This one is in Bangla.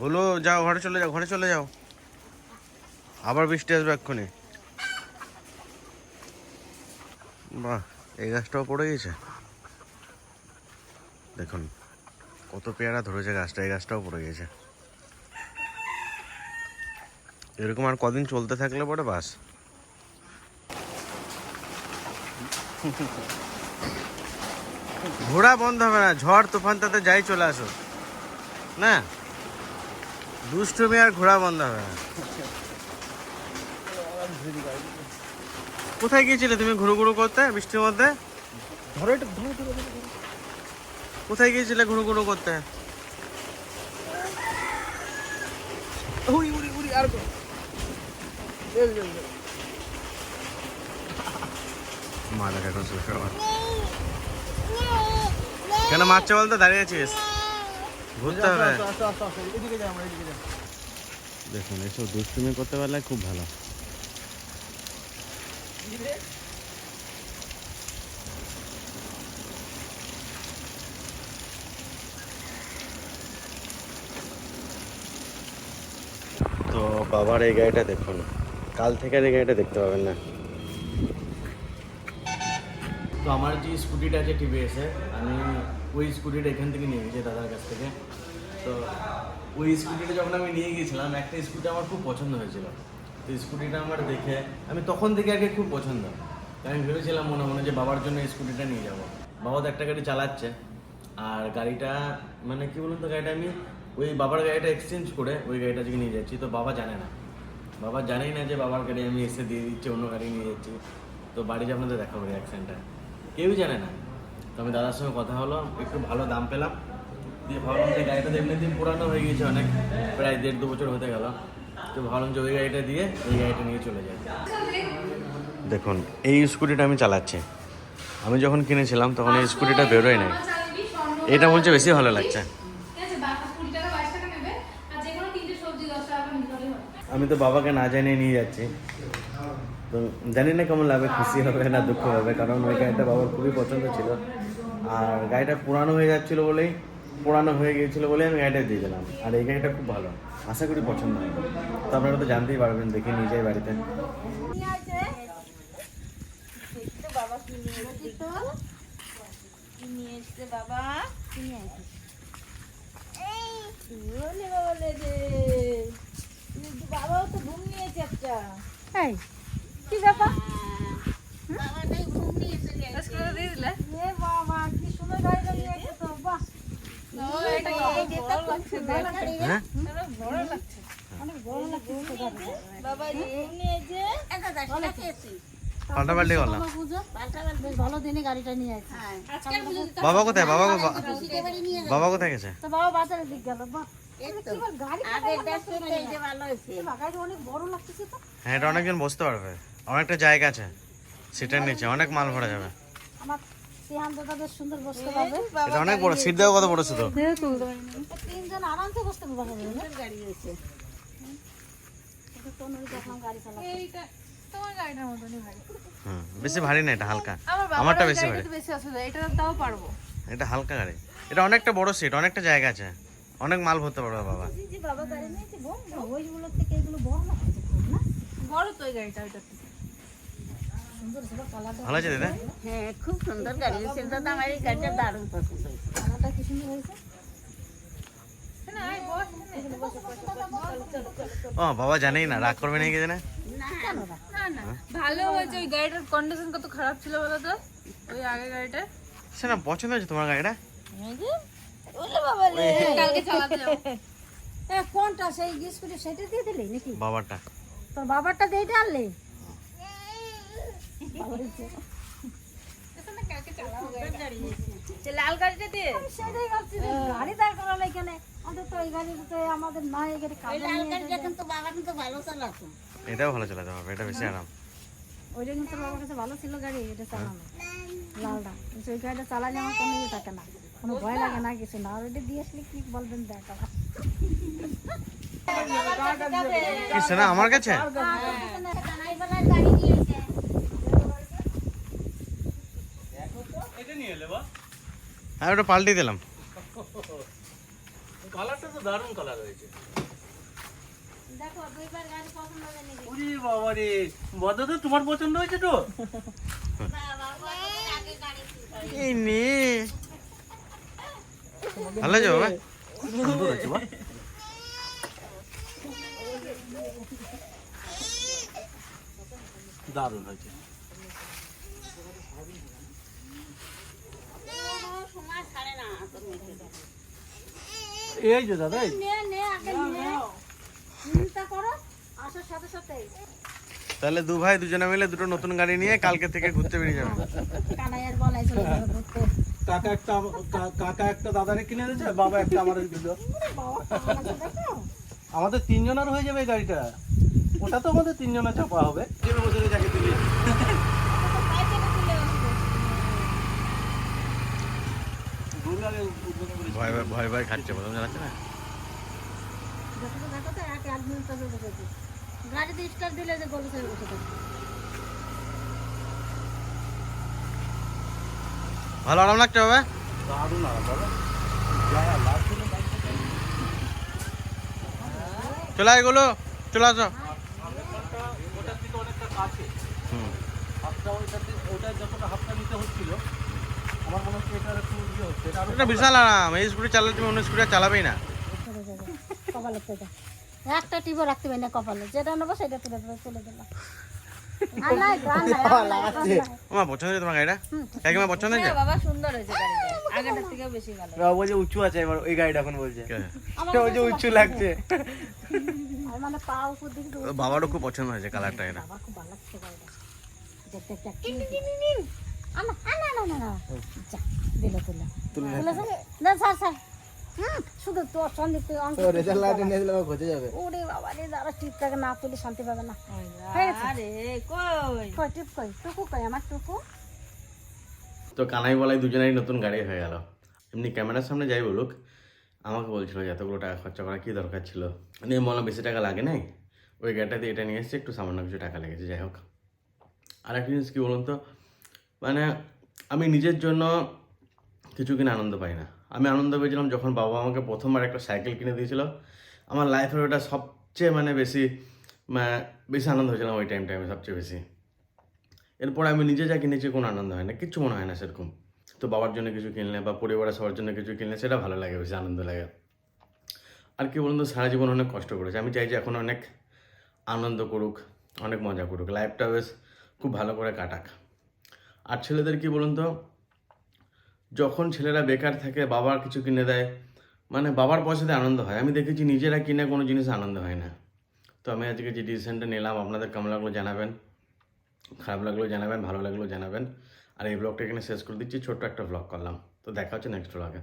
হলো যাও, ঘরে চলে যাও, ঘরে চলে যাও। আবার বৃষ্টি আসবে এক্ষুনি। বাহ, এই গাছটাও পড়ে গেছে। দেখুন, কত পেয়ারা ধরেছে গাছটা, এই গাছটাও পড়ে গেছে। এরকম আর কদিন চলতে থাকলে পরে বাস। ঘোড়া বন্ধ হবে না, ঝড়, তুফান, তাতে যাই চলে আসো না? দুষ্টুমি আর ঘোড়া বন্ধ হবে না। কোথায় গিয়েছিলে তুমি ঘুরু ঘুরু করতে বৃষ্টির মধ্যে? ধরো। কোথায় গিয়েছিলে ঘুরু ঘুরু করতে? উড়ি উড়ি উড়ি আর। কেন মারছে বলতে? দাঁড়িয়ে আছিস। ঘুরতে হবে। দেখুন এসব দুষ্টুমি করতে পারলে খুব ভালো। তো বাবার এই গাড়িটা দেখুন। কাল থেকে এই গাড়িটা দেখতে পাবেন না। তো আমার যে স্কুটিটা আছে টিভিএসে আমি ওই স্কুটিটা এখান থেকে নিয়ে গেছি দাদার কাছ থেকে। তো ওই স্কুটিটা যখন আমি নিয়ে গিয়েছিলাম, একটা স্কুটি আমার খুব পছন্দ হয়েছিল। তো স্কুটিটা আমার দেখে আমি তখন থেকে আগে খুব পছন্দ। আমি ভেবেছিলাম মনে মনে যে বাবার জন্য স্কুটিটা নিয়ে যাব। বাবা তো একটা গাড়ি চালাচ্ছে, আর গাড়িটা মানে কি বলুন তো গাড়িটা, আমি ওই বাবার গাড়িটা এক্সচেঞ্জ করে ওই গাড়িটা থেকে নিয়ে যাচ্ছি। তো বাবা জানে না। বাবা জানেই না যে বাবার গাড়ি আমি এসে দিয়ে দিচ্ছি, অন্য গাড়ি নিয়ে যাচ্ছি। তো বাড়িতে আপনাদের দেখাবো রিয়াকশানটা কেউই জানে না। তো আমি দাদার সঙ্গে কথা হলো একটু ভালো দাম পেলাম। দিয়ে ভাবলাম যে গাড়িটা তো এমনি দিন পুরানো হয়ে গিয়েছে অনেক প্রায় দেড় দু বছর হতে গেল। তো ভাবলাম যে ওই গাড়িটা দিয়ে এই গাড়িটা নিয়ে চলে যাই। দেখুন এই স্কুটিটা আমি চালাচ্ছি। আমি যখন কিনেছিলাম তখন এই স্কুটিটা বেরোয় নাই। এটা বলছে বেশি ভালো লাগছে। আমি তো বাবাকে না জানিয়ে নিয়ে যাচ্ছি। তো জানি না কেমন লাগবে খুশি হবে না দুঃখ হবে, কারণ ওই গাড়িটা বাবার খুবই পছন্দ ছিল। আর গাড়িটা পুরানো হয়ে যাচ্ছিল বলেই, পুরানো হয়ে গিয়েছিল বলেই আমি গাড়িটা দিয়ে দিলাম। আর এই গাড়িটা খুব ভালো, আশা করি পছন্দ হবে। তো আপনারা তো জানতেই পারবেন, দেখে নিয়ে বাড়িতে। বাবা তো ঘুম নিয়েছে একটা। এই কি ব্যাপার বাবা গাড়িটা নিয়ে হ্যাঁ। বাবা এই ঘুম নিয়েছে পাল্টাপাল্টি করলাম ভালো দিনে গাড়িটা নিয়ে বাবা কোথায় বাবা বাবা কোথায় গেছে বাবা বাজারের দিক গেল হ্যাঁ এটা অনেকজন বসতে পারবে। অনেকটা জায়গা আছে। সিটের নিচে। অনেক মাল ভরা যাবে। আমার সিহান দাদা বেশ সুন্দর বসতে পারবে। এটা অনেক বড়। সিট দেওয়া কত বড় তিনজন আরামসে বসতে পারবে গাড়ি হুম বেশি ভারী না এটা হালকা। আমারটা বেশি ভারী। এটা হালকা গাড়ি। এটা অনেকটা বড় সিট অনেকটা জায়গা আছে। অনেক মাল ভরতে পারবে বাবা। বাবা গাড়ি বড় বড়, ওইগুলোর থেকে এগুলো বড় লাগছে খুব না? বড় তো গাড়িটা ওইটা থেকে। সুন্দর সুন্দর কালারটা ভালো আছে দিদা? হ্যাঁ খুব সুন্দর গাড়ি হয়েছে দাদা আমার এই গাড়িটা দারুণ পছন্দ হয়েছে। কালারটা কি সুন্দর হয়েছে? না আয় বস ও বাবা জানেই না রাগ করবে নাকি জানে? না। না ভালো হয়েছে ওই গাড়িটার কন্ডিশন কত খারাপ ছিল বলো তো? ওই আগের গাড়িটা সে না পছন্দ হয়েছে তোমার গাড়িটা? লে কালকে চালাতে যাব। এ, কোনটা? সেই স্কুটি সেটা দিয়ে দিলি নাকি? বাবারটা। তোর বাবারটা দিয়ে এটা লাল গাড়িটা দিয়ে? সেটাই ভাবছি গাড়ি দাঁড় করালো এখানে অন্তত গাড়িতে আমাদের না এই গাড়ি ওই লাল গাড়িটা কিন্তু ভালো চালাতো। এটাও ভালো চালাতে পারবে এটা বেশি আরাম। ওইটা কিন্তু বাবার কাছে ভালো ছিল গাড়ি এটা চালানো। লালটা। ওই গাড়িটা চালালে আমার কোনো ইয়ে থাকে না। কোনো ভয় লাগে না কিছু না। ওইটা দিয়ে আসলে কি বলবেন দেখ। কি আমার কাছে? হ্যাঁ ওটা পাল্টে দিলাম। কালারটা তো দারুণ কালার হয়েছে। দেখো দুইবার গাড়ি পছন্দ হয়নি উরি বাবা রে বদাদা তোমার পছন্দ হয়েছে তো? এই নে ভালো যাবে ভাই সুন্দর আছে বা দারুণ হয়েছে। সময় ছাড়ে না তোর মেয়েকে এই যে দাদা তাহলে দু ভাই দুজনে মিলে দুটো নতুন গাড়ি নিয়ে কালকে থেকে ঘুরতে বেরিয়ে যাবে। কাকা একটা কাকা একটা দাদারে কিনে দিয়েছে বাবা একটা আমার দিল। আমাদের তিনজনের হয়ে যাবে গাড়িটা। ওটা তো আমাদের তিনজনের চাপা হবে। বছরে যাকে তুলি। ভয় ভয় ভয় ভয় খাচ্ছে প্রথম জানাচ্ছে না? গাড়িতে স্টার্ট দিলে যে গলু বসে ভালো আরাম লাগছে হবে চলে এগুলো, চলে আসো। বিশাল এই অন্য চালাবেই না। একটা টিপও রাখতে পারি না কপালে, যেটা নেব সেটা তুলে তুলে দিলাম হ্যাঁ, উঁচু আছে এবার ওই গাড়িটা এখন বলছে। উঁচু লাগছে। মানে বাবারও খুব পছন্দ হয়েছে কালারটা এটা। তুলে। তুলে না স্যার স্যার। হুম। শুধু তোর সন্দীপ তুই অঙ্ক রেজাল্ট লাইটে নিয়ে দিলে ঘষে যাবে। ওরে বাবা রে যারা টিপটাকে না তুলে শান্তি পাবে না। আরে কই? কই টিপ কই? টুকু কই? আমার টুকু? তো কানাই বলাই দুজনেরই নতুন গাড়ি হয়ে গেল। এমনি ক্যামেরার সামনে যাই বলুক আমাকে বলছিল যে এতগুলো টাকা খরচা করা কী দরকার ছিল? নিয়ে মনে বেশি টাকা লাগে নাই? ওই গাড়িটা দিয়ে এটা নিয়ে এসেছি একটু সামান্য কিছু টাকা লেগেছে যাই হোক। আর একটা জিনিস কী বলুন তো? মানে আমি নিজের জন্য কিছু কিনে আনন্দ পাই না। আমি আনন্দ পেয়েছিলাম যখন বাবা আমাকে প্রথমবার একটা সাইকেল কিনে দিয়েছিল। আমার লাইফের ওটা সবচেয়ে মানে বেশি বেশি আনন্দ হয়েছিলাম ওই টাইম টাইমে সবচেয়ে বেশি। এরপর আমি নিজে যা কিনেছি কোনো আনন্দ হয় না, কিচ্ছু মনে হয় না সেরকম। তো বাবার জন্য কিছু কিনলে বা পরিবারের সবার জন্য কিছু কিনলে সেটা ভালো লাগে, বেশি আনন্দ লাগে। আর কি বলুন তো, সারা জীবন অনেক কষ্ট করেছে। আমি চাই যে এখন অনেক আনন্দ করুক, অনেক মজা করুক। লাইফটা বেশ খুব ভালো করে কাটাক। আর ছেলেদের কি বলুন তো যখন ছেলেরা বেকার থাকে, বাবার কিছু কিনে দেয় মানে বাবার পয়সাতে আনন্দ হয়। আমি দেখেছি নিজেরা কিনে কোনো জিনিস আনন্দ হয় না। তো আমি আজকে যে ডিসিশনটা নিলাম, আপনাদের কেমন লাগল জানাবেন। খারাপ লাগল জানাবেন, ভালো লাগল জানাবেন। আর এই ব্লগটা এখানে শেষ করে দিচ্ছি, ছোট্ট একটা ব্লগ করলাম। তো দেখা হচ্ছে নেক্সট ব্লগে